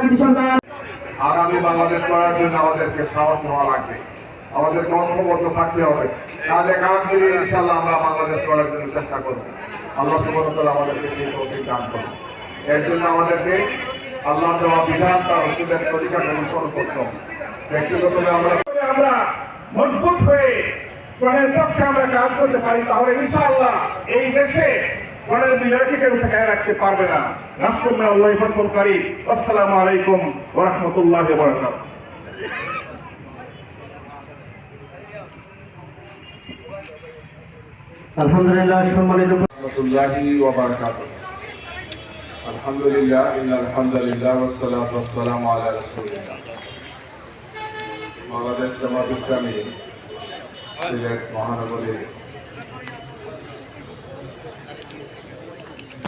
কৃতি সন্তান। আগামী বাংলাদেশ করার জন্য আমাদেরকে সাহস হওয়া লাগবে। থাকতে হবে। কাজে কাজ করে ইনশাল্লাহ আমরা বাংলাদেশ করার জন্য চেষ্টা করব। আল্লাহ আমাদেরকে সেই দান করুন। এর জন্য আমাদেরকে আল্লাহ দেওয়া বিধান তার ওষুধের অনুসরণ করতে ব্যক্তিগতভাবে আমরা আমরা মজবুত হয়ে পক্ষে আমরা কাজ করতে পারি। তাহলে ইনশাআল্লাহ এই দেশে গণের বিজয়কে কেউ ঠেকায় রাখতে পারবে না। রাষ্ট্রমে আল্লাহ ফতফলকারী আসসালামু আলাইকুম ওয়া রাহমাতুল্লাহি ওয়া বারাকাতুহু। আলহামদুলিল্লাহ সম্মানিত রহমতুল্লাহি ওয়া বারাকাতুহু। আলহামদুলিল্লাহ ইন্নাল হামদুলিল্লাহ ওয়াস সালাতু ওয়াস সালামু আলা রাসূলিল্লাহ। বাংলাদেশ জামাত ইসলামী সিলেট মহানগরী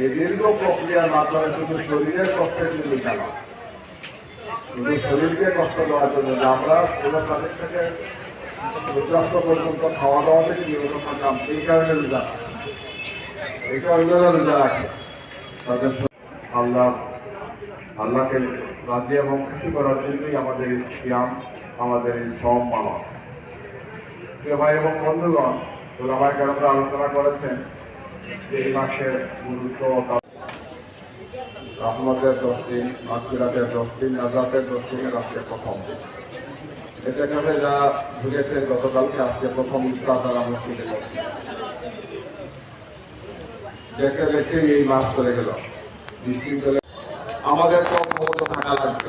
এই দীর্ঘ প্রক্রিয়ার মাধ্যমে শুধু শরীরের কষ্টের জন্য কেন শুধু শরীরকে কষ্ট দেওয়ার জন্য যে আমরা পুরো তাদের থেকে সূর্যাস্ত পর্যন্ত খাওয়া দাওয়া থেকে বিরত থাকলাম এই কারণে রোজা এই কারণে রোজা রাখে। তাদের আল্লাহ, আল্লাহকে রাজি এবং খুশি করার জন্যই আমাদের এই সিয়াম, আমাদের এই শ্রম পালন। প্রিয় ভাই এবং বন্ধুগণ, ওলামায় কেরামরা আলোচনা করেছেন মাসের গুরুত্ব রহমতের দশ দিন দশ দিন দশ দিনের আজকে প্রথম এটা এখানে যা গতকালকে আজকে প্রথম ইফতার তারা এই মাস চলে গেল। আমাদের তো ক্ষমতা থাকা লাগবে।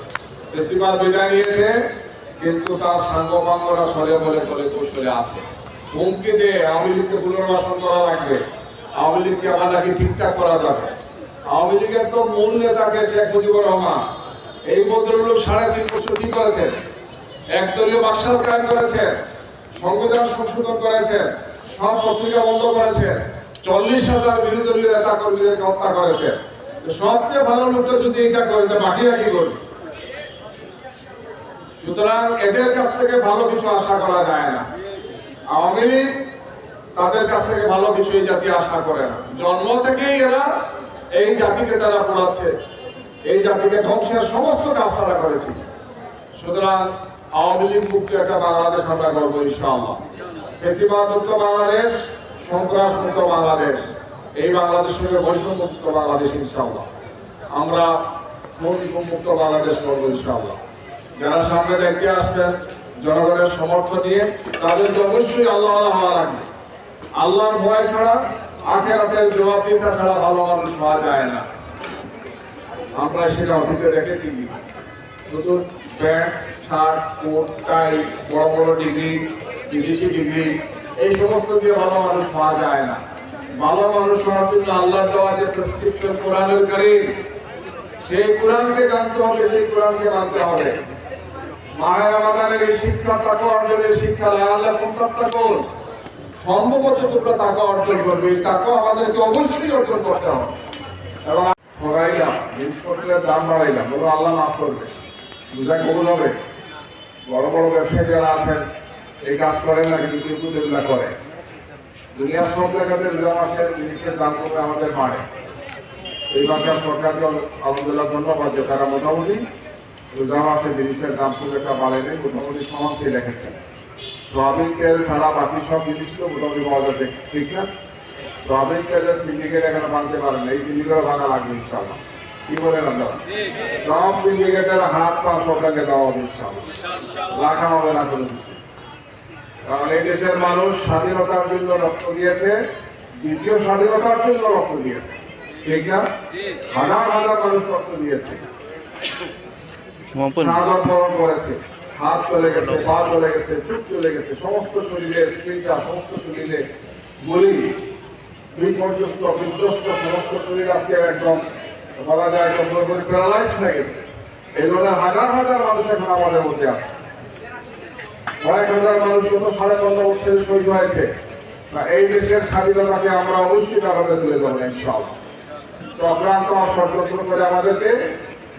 বেশিরভাগ বিদায় নিয়েছে, কিন্তু তার সাঙ্গপাঙ্গরা সরে বলে চলে কৌশলে আছে। হুমকি দিয়ে আওয়ামী লীগকে পুনর্বাসন করা লাগবে। আওয়ামী লীগকে নাকি ঠিকঠাক করা যাবে? আওয়ামী লীগের তো মূল নেতাকে শেখ মুজিবুর রহমান, এই ভদ্রলোক সাড়ে তিন বছর কি করেছেন? একদলীয় বাকশাল কায়েম করেছেন, সংবিধান সংশোধন করেছেন, সব পত্রিকা বন্ধ করেছেন, চল্লিশ হাজার বিরোধী দলীয় নেতা কর্মীদেরকে হত্যা করেছেন। সবচেয়ে ভালো লোকটা যদি এটা করে বাকিরা কি করবে? সুতরাং এদের কাছ থেকে ভালো কিছু আশা করা যায় না। আওয়ামী লীগ তাদের কাছ থেকে ভালো কিছু এই জাতি আশা করে না। জন্ম থেকেই এরা এই জাতিকে তারা পড়াচ্ছে। এই জাতিকে ধ্বংসের সমস্ত কাজ তারা করেছে। সুতরাং আওয়ামী লীগ মুক্ত একটা বাংলাদেশ আমরা ফেসিবাদ মুক্ত বাংলাদেশ, সন্ত্রাস মুক্ত বাংলাদেশ। এই বাংলাদেশ থেকে বৈষম্য মুক্ত বাংলাদেশ ইনশাআল্লাহ। আমরা মুক্ত বাংলাদেশ করব ইনশাআল্লাহ। যারা সামনে দেখতে আসবেন, জনগণের সমর্থন নিয়ে তাদেরকে অবশ্যই আল্লাহ হওয়া লাগবে আল্লাহর ভয় ছাড়া আখেরাতের জবাব দিতে ছাড়া ভালো মানুষ হওয়া যায় না। আমরা সেটা অতীতে দেখেছি। কি শুধু প্যান্ট, শার্ট, কোট, টাই, বড় বড় ডিগ্রি, বিদেশি ডিগ্রি, এই সমস্ত দিয়ে ভালো মানুষ পাওয়া যায় না। ভালো মানুষ হওয়ার জন্য আল্লাহ দেওয়া যে প্রেসক্রিপশন কোরআনের কারিম। সেই কোরআনকে জানতে হবে, সেই কোরআনকে মানতে হবে। মায়ের আমাদের এই শিক্ষা তাকে অর্জনের শিক্ষা আল্লাহ প্রস্তাবটা কোন সম্ভবত তোমরা টাকা অর্জন করবে। এই টাকা আমাদেরকে অবশ্যই অর্জন করতে হবে। এবং ঠগাইলাম জিনিসপত্রের দাম বাড়াইলাম। বলো, আল্লাহ মাফ করবে। বুঝা কবুল হবে? বড় বড় ব্যবসায়ী যারা আছেন, এই কাজ করেন না, কিন্তু কিন্তু এগুলা করে। দুনিয়ার সব জায়গাতে রোজা মাসের জিনিসের দাম কমে আমাদের বাড়ে। এই বাংলার সরকারকে আলহামদুলিল্লাহ ধন্যবাদ যে তারা মোটামুটি রোজা মাসে জিনিসের দাম খুব একটা বাড়েনি মোটামুটি সমাজকে রেখেছেন সোয়াবিন তেল ছাড়া বাকি সব জিনিসগুলো মোটামুটি পাওয়া যাচ্ছে ঠিক না? সোয়াবিন তেলের সিন্ডিকেট এখানে ভাঙতে পারেন এই সিন্ডিকেট ভাঙা লাগবে ইনশাআল্লাহ। কি বলেন আপনারা সব সিন্ডিকেটের হাত পা সরকারকে দেওয়া হবে ইনশাআল্লাহ। রাখা হবে না কোনো কিছু। কারণ এই দেশের মানুষ স্বাধীনতার জন্য রক্ত দিয়েছে দ্বিতীয় স্বাধীনতার জন্য রক্ত দিয়েছে ঠিক না? হাজার হাজার মানুষ রক্ত দিয়েছে। বরণ করেছে। হাত চলে গেছে, পা চলে গেছে, চোখ চলে গেছে, সমস্ত শরীরে স্ত্রীটা, সমস্ত শরীরে গুলি বিপর্যস্ত বিধ্বস্ত, সমস্ত শরীর আজকে একদম বলা যায় একদম পুরোপুরি প্যারালাইজড হয়ে গেছে। এই ধরনের হাজার হাজার মানুষ এখন আমাদের মধ্যে আছে। কয়েক হাজার মানুষ গত সাড়ে পনেরো বছরে শহীদ হয়েছে। এই দেশের স্বাধীনতাকে আমরা অবশ্যই তাদের তুলে দেবো ইনশাআল্লাহ। চক্রান্ত ষড়যন্ত্র করে আমাদেরকে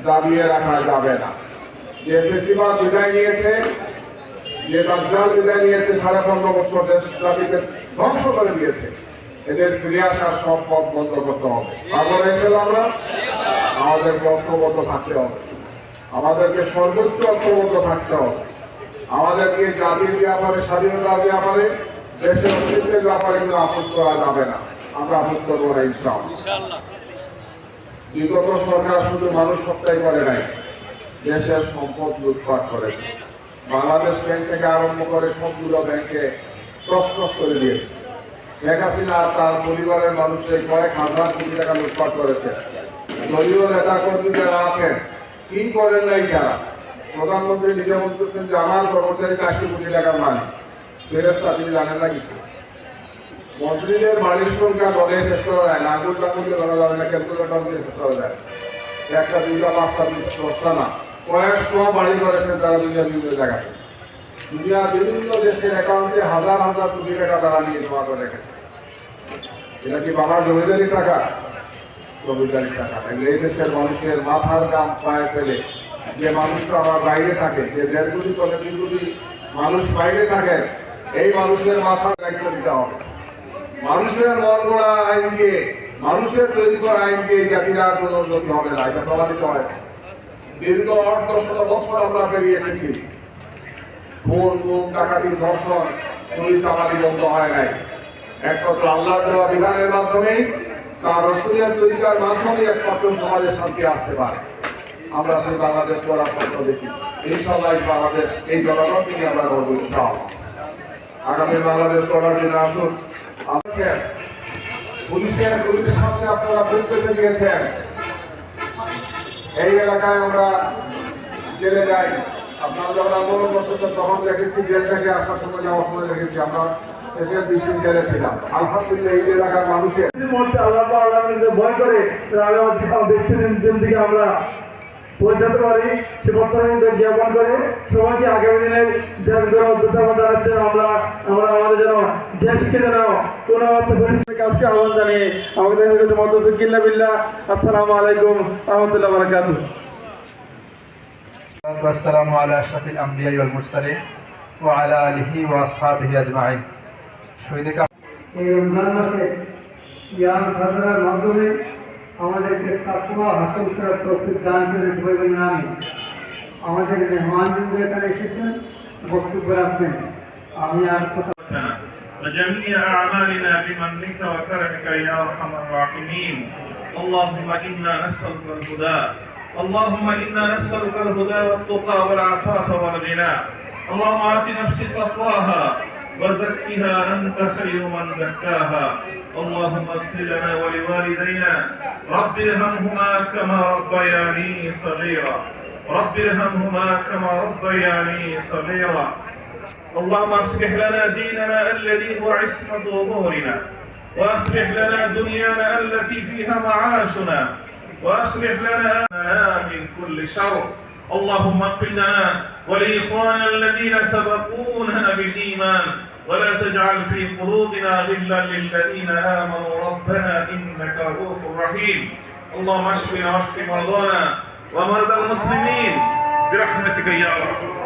দাবিয়ে রাখা যাবে না। যে ফেসিবাদ বিদায় নিয়েছে, যে দাজ্জাল বিদায় নিয়েছে সাড়ে পনেরো বছর, দেশ জাতিকে ধ্বংস করে দিয়েছে, এদের ফিরে আসার সব পথ বন্ধ করতে হবে। পাগল হয়েছিল আমরা? আমাদেরকে ঐক্যবদ্ধ থাকতে হবে। আমাদেরকে সর্বোচ্চ ঐক্যবদ্ধ থাকতে হবে। আমাদেরকে জাতির ব্যাপারে স্বাধীনতার ব্যাপারে, দেশের অস্তিত্বের ব্যাপারে কিন্তু আপোষ করা যাবে না। আমরা আপোষ করব না, ইনশাআল্লাহ। বিগত সরকার শুধু মানুষ হত্যাই করে নাই। দেশের সম্পদ লুটপাট করেছে বাংলাদেশ ব্যাংক থেকে আরম্ভ করে সবগুলো ব্যাংকে তসতস করে দিয়েছে। শেখ হাসিনা তার পরিবারের মানুষের কয়েক হাজার কোটি টাকা লুটপাট করেছে। দলীয় নেতা কর্মী যারা আছেন। কি করেন নাই যারা প্রধানমন্ত্রী নিজে বলতেছেন যে, আমার কর্মচারী চারশো কোটি টাকার মালিক। ফেরস্তা তিনি জানেন না কিছু? মন্ত্রীদের বাড়ির সংখ্যা দলে শেষ করা যায় না। আঙুল টাঙ্গুলে ধরা যাবে না ক্যালকুলেটর দিয়ে শেষ করা যায়। একটা দুইটা, পাঁচটা দশটা না। কয়েকশো বাড়ি করেছেন তারা দুনিয়া বিভিন্ন জায়গায় দুনিয়ার বিভিন্ন দেশের অ্যাকাউন্টে হাজার হাজার কোটি টাকা তারা নিয়ে জমা করে রেখেছে। এটা কি বাবার জমিদারির টাকা? জমিদারির টাকা। এই দেশের মানুষের মাথার দাম পায়ে ফেলে যে মানুষটা আমার বাইরে থাকে, যে দেড় কোটি করে দুই কোটি মানুষ বাইরে থাকেন এই মানুষের মাথার দায়িত্ব দিতে হবে। মানুষের মন গড়া আইন দিয়ে, মানুষের তৈরি করা আইন দিয়ে জাতির কোনো হবে না, এটা প্রমাণিত হয়েছে। দীর্ঘ অর্ধ শত বছর আমরা পেরিয়ে এসেছি। খুন গুম ডাকাতি ধর্ষণ চুরি চামারি বন্ধ হয় নাই। একমাত্র আল্লাহ দেওয়া বিধানের মাধ্যমেই তার রসুলের তরিকার মাধ্যমেই একমাত্র সমাজে শান্তি আসতে পারে। আমরা সেই বাংলাদেশ করার স্বপ্ন দেখি। ইনশাল্লাহ বাংলাদেশ, এই জনগণকে নিয়ে আমরা গর্ব ইনশাআল্লাহ। আগামী বাংলাদেশ করার জন্য আসুন। আমাদের পুলিশের পুলিশের সামনে আপনারা পেতে দিয়েছেন এই এলাকায় আমরা জেলে যাই। আপনারা যখন আন্দোলন করতে তখন দেখেছি জেল থেকে আসার সময় যাওয়ার সময় দেখেছি আমরা আলহামদুলিল্লাহ, এই এলাকার মানুষের মধ্যে আল্লাহ আল্লাহ ভয় করে ব্যক্তিদের দিকে আমরা পৌঁছাতে পারি সে বর্তমানে জ্ঞাপন করে সবাইকে আগামী দিনের যেন যোদ্ধাবাদ জানাচ্ছেন আমরা আমরা আমাদের যেন দেশকে যেন কোনো কাজকে আহ্বান জানিয়ে আমাদের কাছে মদত কিল্লা বিল্লাহ আসসালামু আলাইকুম রহমতুল্লাহ বারাকাতুহ والسلام على أشرف الأنبياء والمرسلين وعلى آله وأصحابه أجمعين শহীদ এই রমজান মাসে ইয়াম সাধনার মাধ্যমে আমাদেরকে তাকুয়া হাসিল করার প্রস্তুত দান করে দেবেন আমি আমাদের মেহমান বিন্দু এখানে এসেছেন বক্তব্য রাখবেন আমি আর কথা وجميع أعمالنا بمنك وكرمك يا أرحم الراحمين اللهم إنا نسألك الهدى اللهم إنا نسألك الهدى والتقى والعفاف والغنى اللهم آت نفسي تقواها وزكها أنت خير من زكاها. اللهم اغفر لنا ولوالدينا. رب ارحمهما كما ربياني صغيرا. رب ارحمهما كما ربياني صغيرا. اللهم اصلح لنا ديننا الذي هو عصمة أمورنا واصلح لنا دنيانا التي فيها معاشنا. واصلح لنا من كل شر. اللهم اغفر لنا ولإخواننا الذين سبقونا بالإيمان ولا تجعل في قلوبنا غلا للذين آمنوا. ربنا إنك رؤوف رحيم. اللهم اشفنا واشف مرضانا ومرضى المسلمين برحمتك يا رب.